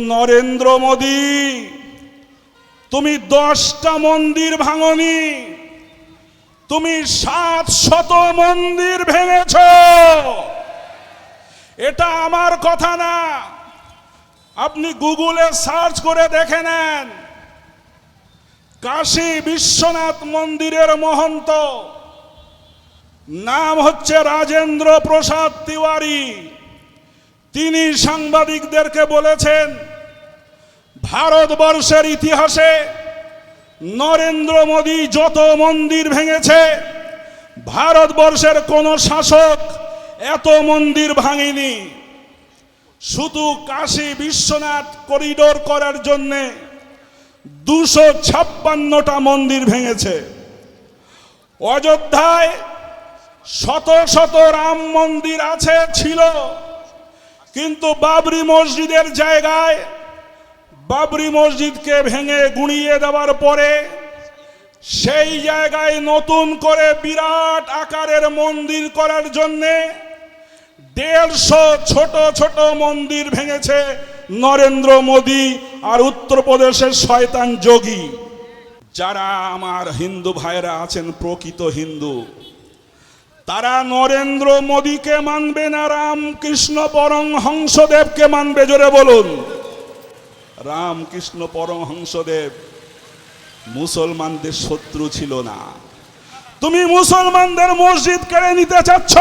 নরেন্দ্র মোদী, তুমি দশটা মন্দির ভাঙনি, তুমি সাত শত মন্দির ভেঙেছ। এটা আমার কথা না। আপনি গুগলে সার্চ করে দেখে নেন। কাশী বিশ্বনাথ মন্দিরের মহন্ত। নাম হচ্ছে রাজেন্দ্র প্রসাদ তিওয়ারি। তিনি সাংবাদিকদেরকে বলেছেন ভারতবর্ষের ইতিহাসে নরেন্দ্র মোদী যত মন্দির ভেঙেছে, ভারতবর্ষের কোন শাসক এত মন্দির ভাঙেনি। শুধু কাশী বিশ্বনাথ করিডোর করার জন্যে দুশো ছাপ্পান্নটা মন্দির ভেঙেছে। অযোধ্যায় শত শত রাম মন্দির আছে, ছিল। কিন্তু বাবরি মসজিদের জায়গায় বাবরি মসজিদকে ভেঙে গুঁড়িয়ে দেওয়ার পরে সেই জায়গায় নতুন করে বিরাট আকারের মন্দির করার জন্যে দেড়শো ছোট ছোট মন্দির ভেঙেছে নরেন্দ্র মোদী আর উত্তরপ্রদেশের শয়তান যোগী। যারা আমার হিন্দু ভাইরা আছেন, প্রকৃত হিন্দু, তারা নরেন্দ্র মোদীকে মানবে না, রামকৃষ্ণ পরমহংসদেবকে মানবে, জোরে বলুন। রামকৃষ্ণ পরমহংসদেব, মুসলমানদের শত্রু ছিল না। তুমি মুসলমানদের মসজিদ কেড়ে নিতে চাচ্ছ?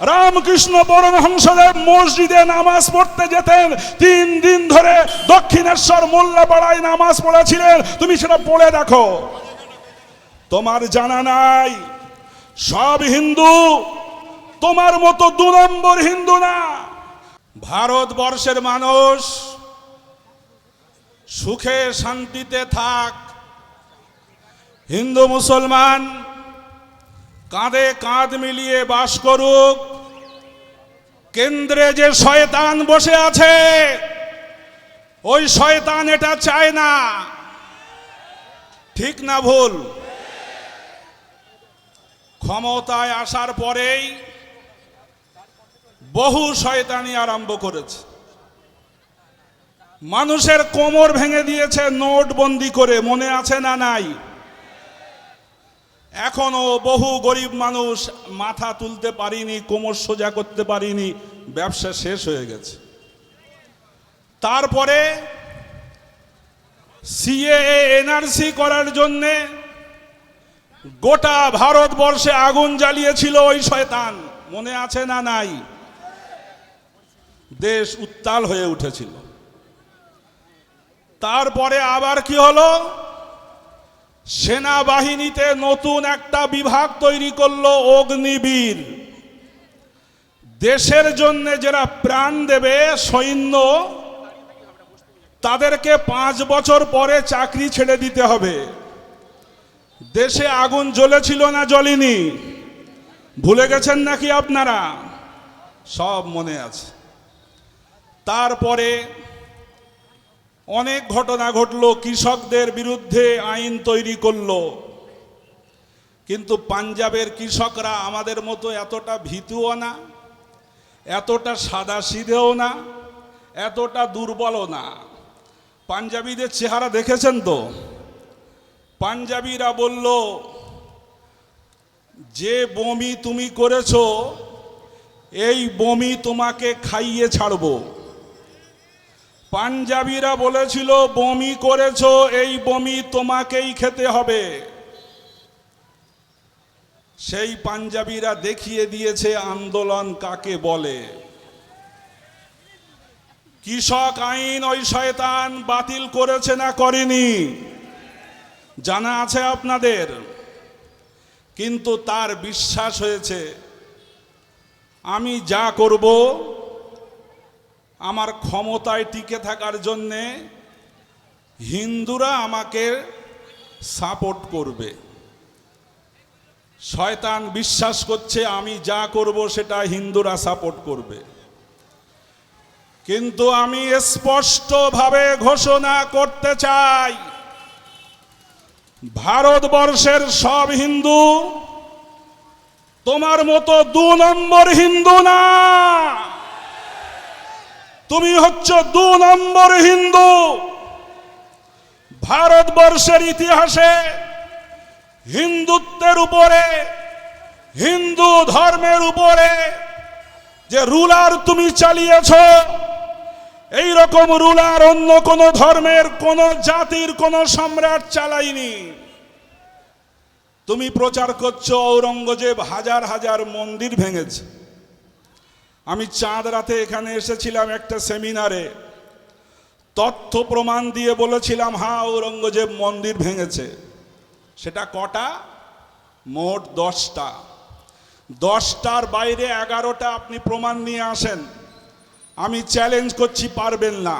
রামকৃষ্ণ পরমহংসদেব মসজিদে নামাজ পড়তে যেতেন। তিন দিন ধরে দক্ষিণেশ্বর মোল্লাপাড়ায় নামাজ পড়েছিলেন। তুমি সেটা পড়ে দেখো। তোমার জানা নাই। সব হিন্দু। তোমার মতো দু নম্বর হিন্দু না। ভারতবর্ষের মানুষ সুখে শান্তিতে থাক। হিন্দু মুসলমান, কাঁধে কাঁধ মিলিয়ে বাস করুক। কেন্দ্রে যে শয়তান বসে আছে, ওই শয়তান এটা চায় না। ঠিক না ভুল? ক্ষমতায় আসার পরেই বহু শয়তানি আরম্ভ করেছে। মানুষের কোমর ভেঙে দিয়েছে নোটবন্দি করে, মনে আছে না নাই? এখনও বহু গরিব মানুষ মাথা তুলতে পারিনি, কোমর সোজা করতে পারিনি, ব্যবসা শেষ হয়ে গেছে। তারপরে সিএ এনআরসি করার জন্যে গোটা ভারতবর্ষে আগুন জ্বালিয়েছিল ওই শয়তান। মনে আছে না নাই? দেশ উত্তাল হয়ে উঠেছিল। তারপরে আবার কি হলো? সেনাবাহিনীতে নতুন একটা বিভাগ তৈরি করল অগ্নিবীর। দেশের জন্য যারা প্রাণ দেবে সৈন্য, তাদেরকে পাঁচ বছর পরে চাকরি ছেড়ে দিতে হবে। দেশে আগুন জ্বলেছিল না জ্বলিনি? ভুলে গেছেন নাকি আপনারা? সব মনে আছে। তারপরে অনেক ঘটনা ঘটলো, কৃষকদের বিরুদ্ধে আইন তৈরি করল। কিন্তু পাঞ্জাবের কৃষকরা আমাদের মতো এতটা ভীতুও না, এতটা সাদা সিধেও না, এতটা দুর্বলও না। পাঞ্জাবিদের চেহারা দেখেছেন তো? পাঞ্জাবিরা বলল, যে বমি তুমি করেছ, এই বমি তোমাকে খাইয়ে ছাড়বো। পাঞ্জাবিরা বলেছিল, বমি করেছ, এই বমি তোমাকেই খেতে হবে। সেই পাঞ্জাবিরা দেখিয়ে দিয়েছে, আন্দোলন কাকে বলে? কৃষক আইন ওই শয়তান বাতিল করেছে না করেনি? জানা আছে আপনাদের, কিন্তু তার বিশ্বাস হয়েছে, আমি যা করব আমার ক্ষমতায় টিকে থাকার জন্যে হিন্দুরা আমাকে সাপোর্ট করবে। শয়তান বিশ্বাস করছে আমি যা করব সেটা হিন্দুরা সাপোর্ট করবে। কিন্তু আমি স্পষ্টভাবে ঘোষণা করতে চাই, ভারতবর্ষের সব হিন্দু তোমার মতো দু নম্বর হিন্দু না। তুমি হচ্ছে দু নম্বর হিন্দু। ভারতবর্ষের ইতিহাসে হিন্দুত্বের উপরে, হিন্দু ধর্মের উপরে যে রুলার তুমি চালিয়েছ এই রকম রুলার অন্য কোন ধর্মের, কোন জাতির, কোন সম্রাট চালাইনি তুমি প্রচার করছ ঔরঙ্গজেব হাজার হাজার মন্দির ভেঙেছে। আমি চাঁদ রাতে এখানে এসেছিলাম একটা সেমিনারে। তথ্য প্রমাণ দিয়ে বলেছিলাম হ্যাঁ ঔরঙ্গজেব মন্দির ভেঙেছে। সেটা কটা? মোট দশটা। দশটার বাইরে এগারোটা আপনি প্রমাণ নিয়ে আসেন। আমি চ্যালেঞ্জ করছি, পারবেন না।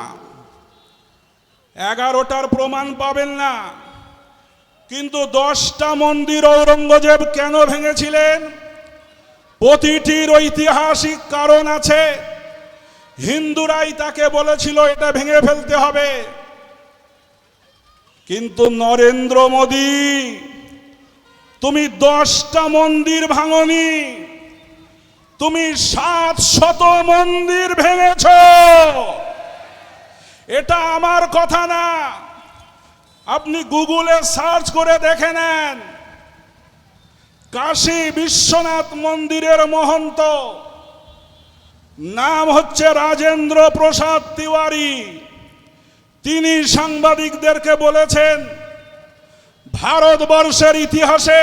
এগারোটার প্রমাণ পাবেন না। কিন্তু দশটা মন্দির ঔরঙ্গজেব কেন ভেঙেছিলেন? প্রতিটির ঐতিহাসিক কারণ আছে। হিন্দুরাই তাকে বলেছিল, এটা ভেঙে ফেলতে হবে। কিন্তু নরেন্দ্র মোদী, তুমি দশটা মন্দির ভাঙনি, তুমি সাত শত মন্দির ভেঙেছ। এটা আমার কথা না। আপনি গুগলে সার্চ করে দেখে নেন। কাশী বিশ্বনাথ মন্দিরের মহন্ত। নাম হচ্ছে রাজেন্দ্র প্রসাদ তিওয়ারি। তিনি সাংবাদিকদেরকে বলেছেন, ভারতবর্ষের ইতিহাসে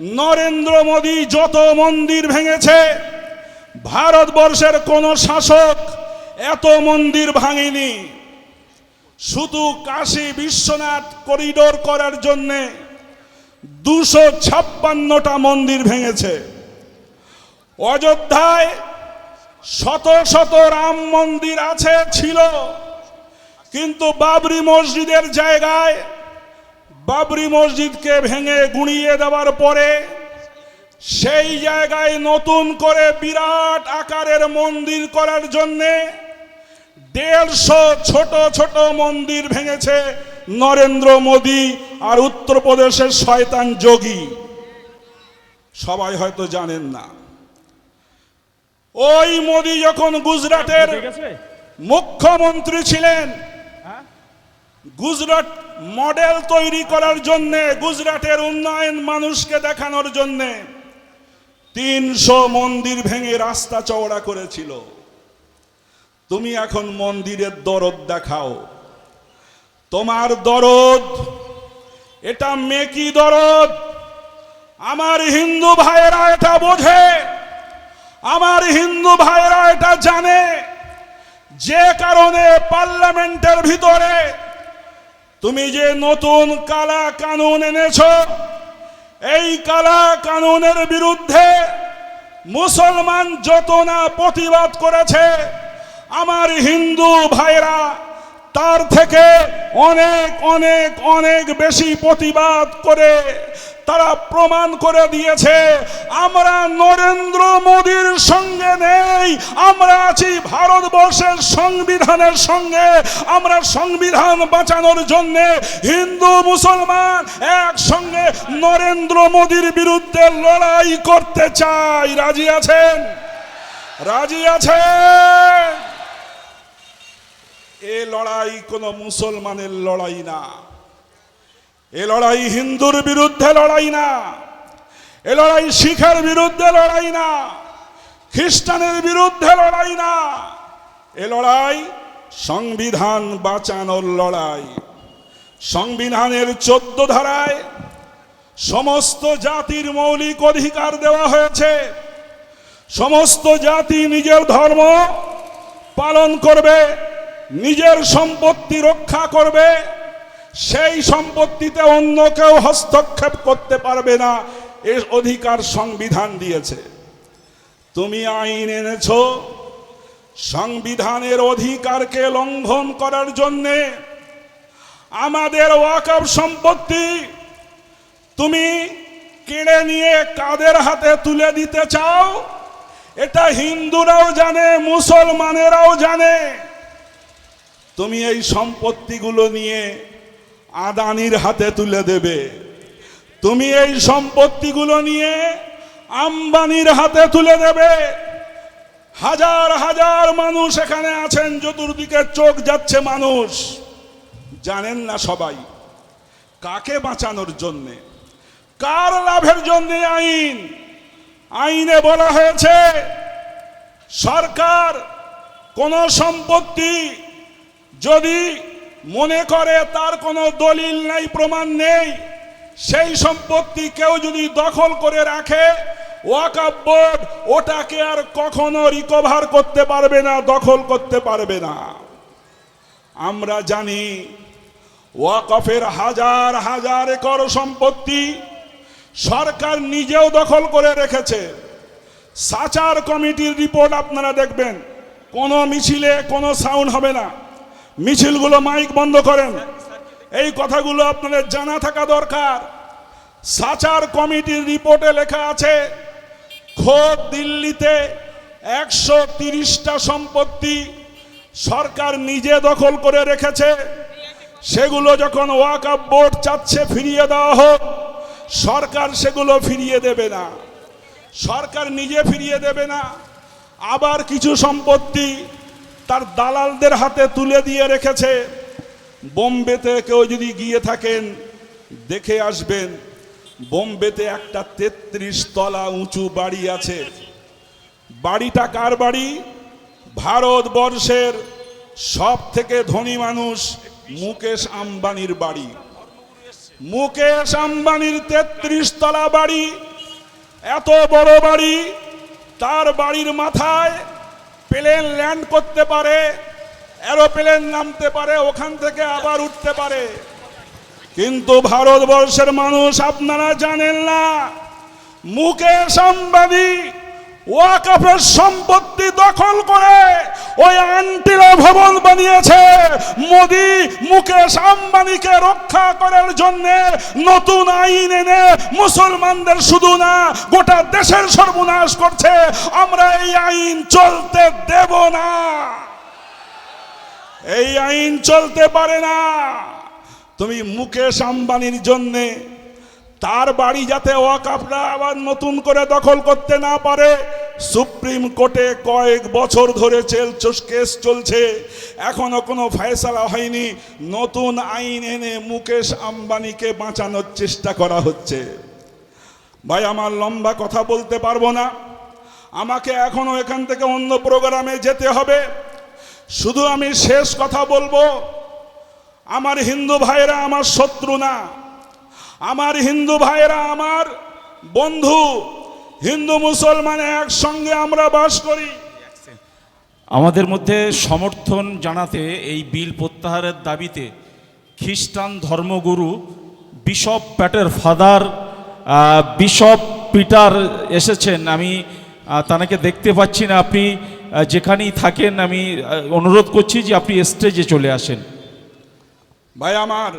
নরেন্দ্র মোদী যত মন্দির ভেঙেছে, ভারতবর্ষের কোন শাসক এত মন্দির ভাঙেনি। শুধু কাশী বিশ্বনাথ করিডোর করার জন্যে দুশো ছাপ্পান্নটা মন্দির ভেঙেছে। অযোধ্যায় শত শত রাম মন্দির আছে, ছিল। কিন্তু বাবরি মসজিদের জায়গায় বাবরি মসজিদকে ভেঙে গুঁড়িয়ে দেওয়ার পরে সেই জায়গায় নতুন করে বিরাট আকারের মন্দির করার জন্যে দেড়শো ছোট ছোট মন্দির ভেঙেছে। নরেন্দ্র মোদী আর উত্তরপ্রদেশের শয়তান যোগী। সবাই হয়তো জানেন না। ওই মোদী যখন গুজরাটের মুখ্যমন্ত্রী ছিলেন হ্যাঁ? গুজরাট মডেল তৈরি করার জন্য গুজরাটের উন্নয়ন মানুষকে দেখানোর জন্য তিনশো মন্দির ভেঙে রাস্তা চওড়া করেছিল। তুমি এখন মন্দিরের দরদ দেখাও। তোমার দরদ, এটা মেকি দরদ? আমার হিন্দু ভাইয়েরা এটা বোঝে, আমার হিন্দু ভাইয়েরা এটা জানে। যে কারণে পার্লামেন্টের ভিতরে তুমি যে নতুন কালা কানুন এনেছ, এই কালা কানুনের বিরুদ্ধে মুসলমান যত না প্রতিবাদ করেছে, আমার হিন্দু ভাইরা তার থেকে অনেক অনেক অনেক বেশি প্রতিবাদ করে তারা প্রমাণ করে দিয়েছে, আমরা নরেন্দ্র মোদীর সঙ্গে নেই, আমরা আছি ভারতবর্ষের সংবিধানের সঙ্গে, আমরা সংবিধান বাঁচানোর জন্য হিন্দু, মুসলমান একসঙ্গে নরেন্দ্র মোদীর বিরুদ্ধে লড়াই করতে চাই। রাজি আছেন? রাজি আছেন? এ লড়াই কোনো মুসলমানের লড়াই না। এ লড়াই হিন্দুর বিরুদ্ধে লড়াই না। এ লড়াই শিখের বিরুদ্ধে লড়াই না। খ্রিস্টানের বিরুদ্ধে লড়াই না। এ লড়াই সংবিধান বাঁচানোর লড়াই। সংবিধানের চোদ্দ ধারায় সমস্ত জাতির মৌলিক অধিকার দেওয়া হয়েছে। সমস্ত জাতি নিজের ধর্ম পালন করবে। নিজের সম্পত্তি রক্ষা করবে, সেই সম্পত্তিতে অন্য কেউ হস্তক্ষেপ করতে পারবে না এর অধিকার সংবিধান দিয়েছে। তুমি আইন এনেছ, সংবিধানের অধিকারকে লঙ্ঘন করার জন্যে আমাদের ওয়াকফ সম্পত্তি তুমি কেড়ে নিয়ে কাদের হাতে তুলে দিতে চাও? এটা হিন্দুরাও জানে, মুসলমানেরাও জানে। তুমি এই সম্পত্তিগুলো নিয়ে আদানির হাতে তুলে দেবে। তুমি এই সম্পত্তিগুলো নিয়ে আম্বানির হাতে তুলে দেবে। হাজার হাজার মানুষ এখানে আছেন, চতুর্দিকে চোখ যাচ্ছে মানুষ। জানেন না সবাই, কাকে বাঁচানোর জন্যে? কার লাভের জন্য আইন? আইনে বলা হয়েছে, সরকার কোন সম্পত্তি যদি মনে করে তার কোনো দলিল নাই, প্রমাণ নেই, সেই সম্পত্তি কেউ যদি দখল করে রাখে ওয়াকাব বোর্ড ওটাকে আর কখনো রিকভার করতে পারবে না, দখল করতে পারবে না। আমরা জানি ওয়াকফের হাজার হাজার একর সম্পত্তি সরকার নিজেও দখল করে রেখেছে। সাচার কমিটির রিপোর্ট আপনারা দেখবেন, কোনো মিছিলে কোনো সাউন্ড হবে না। মিছিলগুলো মাইক বন্ধ করেন। এই কথাগুলো আপনাদের জানা থাকা দরকার। সাচার কমিটির রিপোর্টে লেখা আছে, খোদ দিল্লিতে একশো তিরিশটা সম্পত্তি সরকার নিজে দখল করে রেখেছে। সেগুলো যখন ওয়াকআপ বোর্ড চাচ্ছে ফিরিয়ে দেওয়া হোক, সরকার সেগুলো ফিরিয়ে দেবে না। সরকার নিজে ফিরিয়ে দেবে না। আবার কিছু সম্পত্তি তার দালালদের হাতে তুলে দিয়ে রেখেছে। বোম্বেতে কেউ যদি গিয়ে থাকেন, দেখে আসবেন, বোম্বেতে একটা তেত্রিশ তলা উঁচু বাড়ি আছে। বাড়িটা কার বাড়ি? ভারতবর্ষের সব থেকে ধনী মানুষ মুকেশ আম্বানির বাড়ি। মুকেশ আম্বানির তেত্রিশ তলা বাড়ি, এত বড় বাড়ি, তার বাড়ির মাথায় প্লেন ল্যান্ড করতে পারে, এরোপ্লেন নামতে পারে, ওখান থেকে আবার উঠতে পারে। কিন্তু ভারতবর্ষের মানুষ আপনারা জানেন না, মুকেশ আম্বানি ওয়াকাফের সম্পত্তি দখল করে ওই আন্টিলা ভবন বানিয়েছে মোদি মুকেশ আম্বানিকে রক্ষা করার জন্য নতুন আইন এনে মুসলমানদের শুধু না, গোটা দেশের সর্বনাশ করছে। আমরা এই আইন চলতে দেব না। এই আইন চলতে পারে না। তুমি মুকেশ আম্বানির জন্যে তার বাড়ি যাতে ওয়াকাফরা আবার নতুন করে দখল করতে না পারে সুপ্রিম কোর্টে কয়েক বছর ধরে চেল কেস চলছে। এখনও কোনো ফয়সালা হয়নি। নতুন আইন এনে মুকেশ আম্বানিকে বাঁচানোর চেষ্টা করা হচ্ছে। ভাই, আমার লম্বা কথা বলতে পারব না। আমাকে এখনও এখান থেকে অন্য প্রোগ্রামে যেতে হবে। শুধু আমি শেষ কথা বলব, আমার হিন্দু ভাইরা আমার শত্রু না। আমার হিন্দু ভাইরা আমার বন্ধু। হিন্দু মুসলমান একসঙ্গে আমরা বাস করি। আমাদের মধ্যে সমর্থন জানাতে এই বিল প্রত্যাহারের দাবিতে খ্রিস্টান ধর্মগুরু বিশপ প্যাটের ফাদার বিশপ পিটার এসেছেন। আমি তানাকে দেখতে পাচ্ছি না। আপনি যেখানেই থাকেন আমি অনুরোধ করছি যে আপনি স্টেজে চলে আসেন। ভাই আমার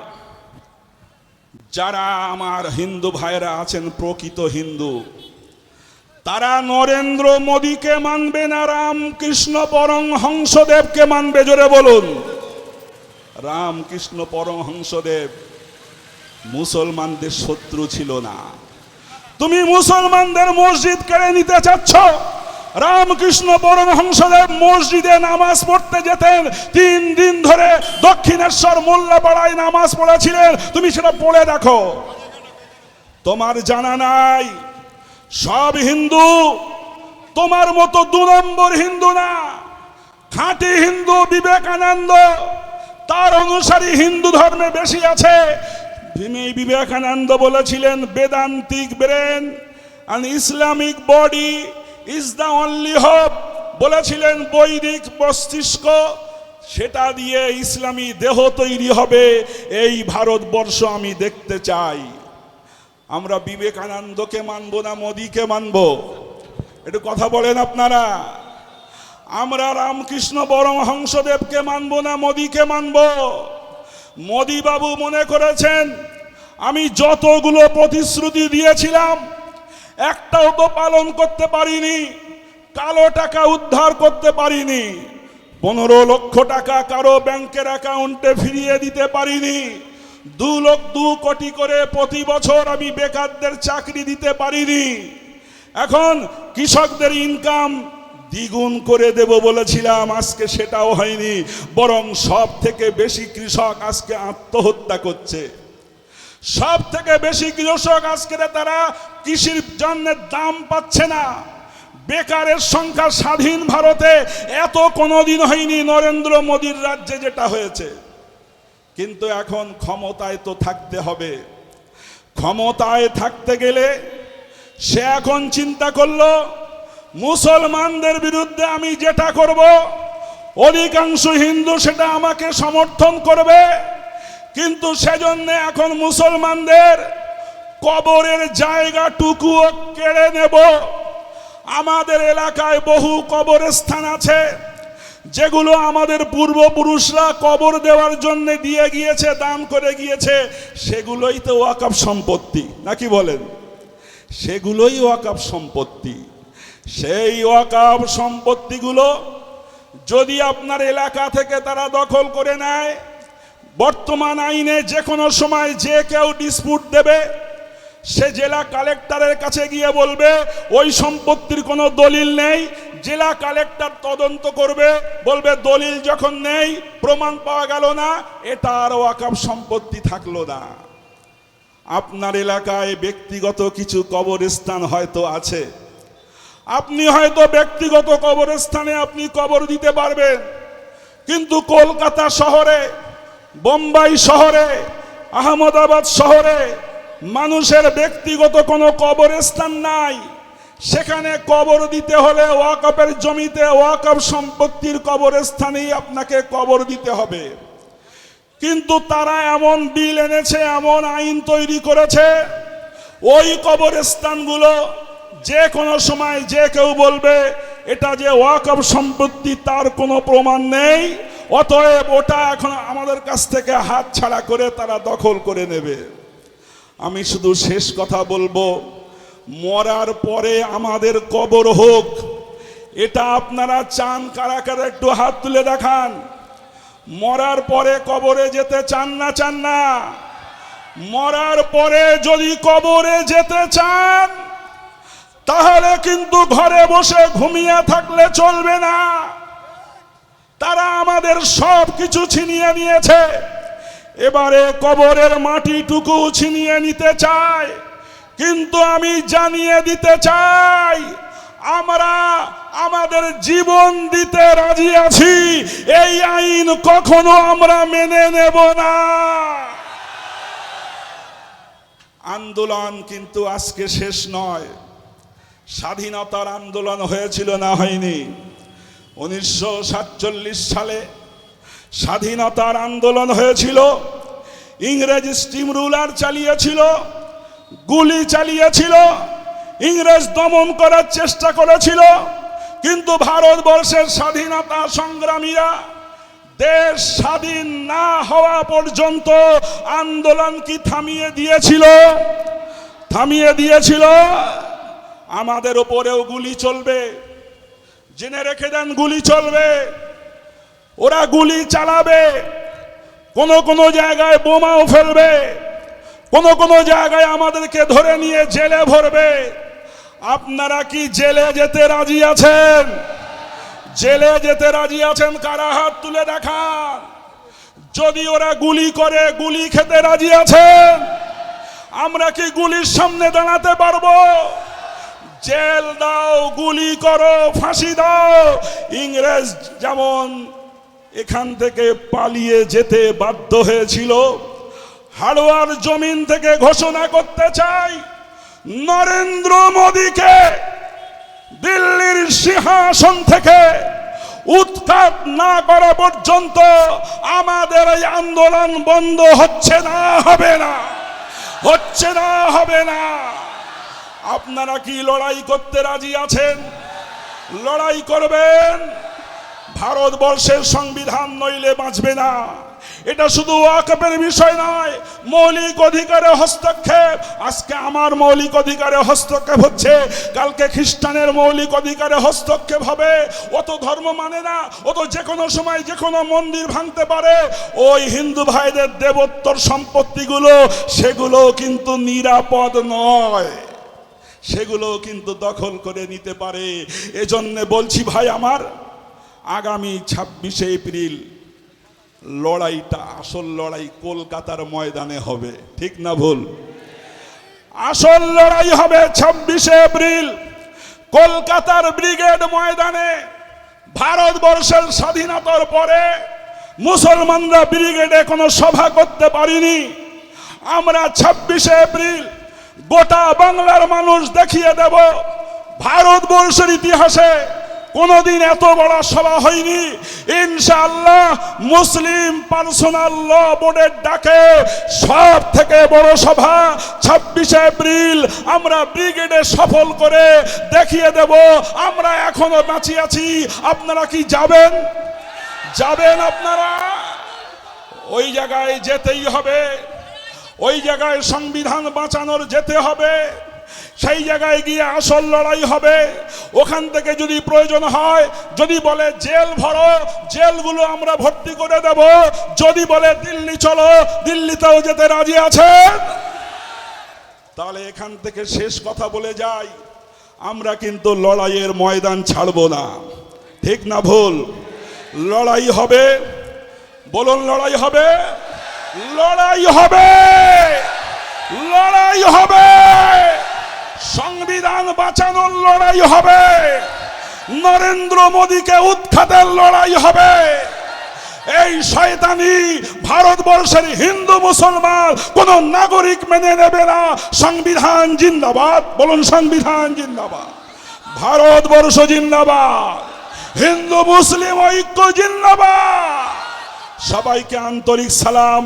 যারা আমার হিন্দু ভাইরা আছেন প্রকৃত হিন্দু তারা নরেন্দ্র মোদীকে মানবে না, রামকৃষ্ণ পরমহংসদেবকে মানবে, জোরে বলুন। রামকৃষ্ণ পরমহংসদেব মুসলমানদের শত্রু ছিল না। তুমি মুসলমানদের মসজিদ কেড়ে নিতে চাচ্ছ? রামকৃষ্ণ পরমহংসদেব মসজিদে নামাজ পড়তে যেতেন। তিন দিন ধরে দক্ষিণেশ্বর মোল্লাপাড়ায় নামাজ পড়েছিলেন। তুমি সেটা পড়ে দেখো। তোমার জানা নাই। সব হিন্দু, তোমার মতো দু নম্বর হিন্দু না। খাঁটি হিন্দু বিবেকানন্দ, তার অনুসারী হিন্দু ধর্মে বেশি আছে। তিনি বিবেকানন্দ বলেছিলেন, vedantic brain and Islamic body is the only hope বলেছিলেন, বৈদিক মস্তিষ্ক সেটা দিয়ে ইসলামী দেহ তৈরি হবে। এই ভারতবর্ষ আমি দেখতে চাই। আমরা বিবেকানন্দকে মানব না মোদীকে মানব? একটু কথা বলেন আপনারা। আমরা রামকৃষ্ণ পরমহংসদেবকে মানব না মোদীকে মানব? মোদী বাবু মনে করেছেন, আমি যতগুলো প্রতিশ্রুতি দিয়েছিলাম, একটাও তো পালন করতে পারিনি, কালো টাকা উদ্ধার করতে পারিনি, পনেরো লক্ষ টাকা কারও ব্যাংকের অ্যাকাউন্টে ফিরিয়ে দিতে পারিনি। দু লক্ষ দু কোটি করে প্রতি বছর আমি বেকারদের চাকরি দিতে পারিনি। এখন কৃষকদের ইনকাম দ্বিগুণ করে দেব বলেছিলাম, আজকে সেটাও হয়নি। বরং সব থেকে বেশি কৃষক আজকে আত্মহত্যা করছে। সব থেকে বেশি কৃষক আজকে তারা কৃষির জন্য দাম পাচ্ছে না। বেকারের সংখ্যা স্বাধীন ভারতে এত কোনোদিন হয়নি, নরেন্দ্র মোদীর রাজ্যে যেটা হয়েছে। কিন্তু এখন ক্ষমতায় তো থাকতে হবে। ক্ষমতায় থাকতে গেলে সে এখন চিন্তা করল, মুসলমানদের বিরুদ্ধে আমি যেটা করব, অধিকাংশ হিন্দু সেটা আমাকে সমর্থন করবে, কিন্তু সেজন্য এখন মুসলমানদের কবরের জায়গাটুকুও কেড়ে নেব। আমাদের এলাকায় বহু কবরস্থান আছে। যেগুলো আমাদের পূর্বপুরুষরা কবর দেওয়ার জন্য দিয়ে গিয়েছে, দান করে গিয়েছে, সেগুলোই তো ওয়াকাফ সম্পত্তি। নাকি বলেন? সেগুলোই ওয়াকাফ সম্পত্তি। সেই ওয়াকাফ সম্পত্তিগুলো যদি আপনার এলাকা থেকে তারা দখল করে নেয়, বর্তমান আইনে যে কোনো সময় যে কেউ ডিসপুট দেবে, সে জেলা কালেক্টরের কাছে গিয়ে বলবে, ওই সম্পত্তির কোনো দলিল নেই জেলা কালেক্টর তদন্ত করবে, বলবে দলিল যখন নেই, প্রমাণ পাওয়া গেল না, এটা আর ওয়াকাফ সম্পত্তি থাকল না। আপনার এলাকায় ব্যক্তিগত কিছু কবরস্থান হয়তো আছে। আপনি হয়তো ব্যক্তিগত কবরস্থানে আপনি কবর দিতে পারবেন, কিন্তু কলকাতা শহরে, বোম্বাই শহরে, আহমদাবাদ শহরে মানুষের ব্যক্তিগত কোনো কবরস্থান নাই। সেখানে কবর দিতে হলে ওয়াকফের জমিতে ওয়াকফ সম্পত্তির কবরস্থানেই আপনাকে কবর দিতে হবে। কিন্তু তারা এমন বিল এনেছে, এমন আইন তৈরি করেছে, ওই কবরস্থানগুলো যে কোনো সময় যে কেউ বলবে, এটা যে ওয়াকফ সম্পত্তি তার কোনো প্রমাণ নেই, অতএব ওটা এখন আমাদের কাছ থেকে হাত ছাড়া করে তারা দখল করে নেবে। আমি শুধু শেষ কথা বলব মরার পরে আমাদের কবর হোক। এটা আপনারা চান কারা কারা একটু হাত তুলে দেখান। মরার পরে কবরে যেতে চান না চান না। মরার পরে যদি কবরে যেতে চান, তাহলে কিন্তু ঘরে বসে ঘুমিয়ে থাকলে চলবে না। তারা আমাদের সব কিছু ছিনিয়ে নিয়েছে। এবারে কবরের মাটিটুকু ছিনিয়ে নিতে চায়। কিন্তু আমি জানিয়ে দিতে চাই, আমরা আমাদের জীবন দিতে রাজি আছি, এই আইন কখনো আমরা মেনে নেব না। আন্দোলন কিন্তু আজকে শেষ নয়, স্বাধীনতার আন্দোলন হয়েছিল না হয়নি। উনিশশো সাতচল্লিশ সালে স্বাধীনতার আন্দোলন হয়েছিল, ইংরেজ স্টিম রুলার চালিয়েছিল গুলি চালিয়েছিল, ইংরেজ দমন করার চেষ্টা করেছিল, কিন্তু ভারতবর্ষের স্বাধীনতা সংগ্রামীরা দেশ স্বাধীন না হওয়া পর্যন্ত আন্দোলন কি থামিয়ে দিয়েছিল? থামিয়ে দিয়েছিল, আমাদের ওপরেও গুলি চলবে। জেনে রেখে দেন গুলি চলবে। ওরা গুলি চালাবে। কোনো কোনো জায়গায় বোমাও ফেলবে। কোন কোন জায়গায় আমাদেরকে ধরে নিয়ে জেলে ভরবে। আপনারা কি জেলে যেতে রাজি আছেন? জেলে যেতে রাজি আছেন কারা? হাত তুলে দেখান। যদি ওরা গুলি করে, গুলি খেতে রাজি আছেন? আমরা কি গুলির সামনে দাঁড়াতে পারব? জেল দাও, গুলি করো, ফাঁসি দাও। ইংরেজ যেমন এখান থেকে পালিয়ে যেতে বাধ্য হয়েছিল হাড়োয়ার জমিন থেকে ঘোষণা করতে চাই, নরেন্দ্র মোদীকে দিল্লির সিংহাসন থেকে উৎখাত না করা পর্যন্ত আমাদের এই আন্দোলন বন্ধ হচ্ছে না, হবে না, হচ্ছে না, হবে না। আপনারা কি লড়াই করতে রাজি আছেন? লড়াই করবেন? ভারতবর্ষের সংবিধান নইলে বাঁচবে না। এটা শুধু ওয়াকফের বিষয় নয়, মৌলিক অধিকারে হস্তক্ষেপ। আজকে আমার মৌলিক অধিকারে হস্তক্ষেপ হচ্ছে, কালকে খ্রিস্টানের মৌলিক অধিকারে হস্তক্ষেপ হবে। অত ধর্ম মানে না ও তো যে কোনো সময় যে কোনো মন্দির ভাঙতে পারে। ওই হিন্দু ভাইদের দেবোত্তর সম্পত্তিগুলো, সেগুলো কিন্তু নিরাপদ নয়। সেগুলো কিন্তু দখল করে নিতে পারে। এজন্যে বলছি ভাই আমার, আগামী ছাব্বিশে এপ্রিল লড়াইটা, আসল লড়াই কলকাতার ময়দানে হবে। ঠিক না ভুল? আসল লড়াই হবে ছাব্বিশে এপ্রিল কলকাতার ব্রিগেড ময়দানে। ভারতবর্ষের স্বাধীনতার পরে মুসলমানরা ব্রিগেডে কোনো সভা করতে পারিনি। আমরা ছাব্বিশে এপ্রিল গোটা বাংলার মানুষ দেখিয়ে দেব ভারতবর্ষের ইতিহাসে। কোনোদিন এত বড় সভা হয়নি। ইনশাআল্লাহ মুসলিম পার্সোনাল ল বোর্ডের ডাকে সব থেকে বড় সভা ছাব্বিশে এপ্রিল আমরা ব্রিগেডে সফল করে দেখিয়ে দেব। আমরা এখনও বাঁচিয়ে আছি। আপনারা কি যাবেন? যাবেন আপনারা? ওই জায়গায় যেতেই হবে। ওই জায়গায় সংবিধান বাঁচানোর যেতে হবে। সেই জায়গায় গিয়ে আসল লড়াই হবে। ওখান থেকে যদি প্রয়োজন হয়, যদি বলে জেল ভরো, জেলগুলো আমরা ভর্তি করে দেব। যদি বলে দিল্লি চলো, দিল্লিতেও যেতে রাজি আছেন তাহলে এখান থেকে শেষ কথা বলে যাই। আমরা কিন্তু লড়াইয়ের ময়দান ছাড়বো না। ঠিক না ভুল? লড়াই হবে। বলুন লড়াই হবে। লড়াই হবে। লড়াই হবে। সংবিধান বাঁচানোর লড়াই হবে। নরেন্দ্র মোদীকে উৎখাতের লড়াই হবে। এই শয়তানি ভারতবর্ষের হিন্দু মুসলমান কোন নাগরিক মেনে নেবে না। সংবিধান জিন্দাবাদ। বলুন, সংবিধান জিন্দাবাদ। ভারতবর্ষ জিন্দাবাদ। হিন্দু, মুসলিম ঐক্য জিন্দাবাদ। সবাইকে আন্তরিক সালাম।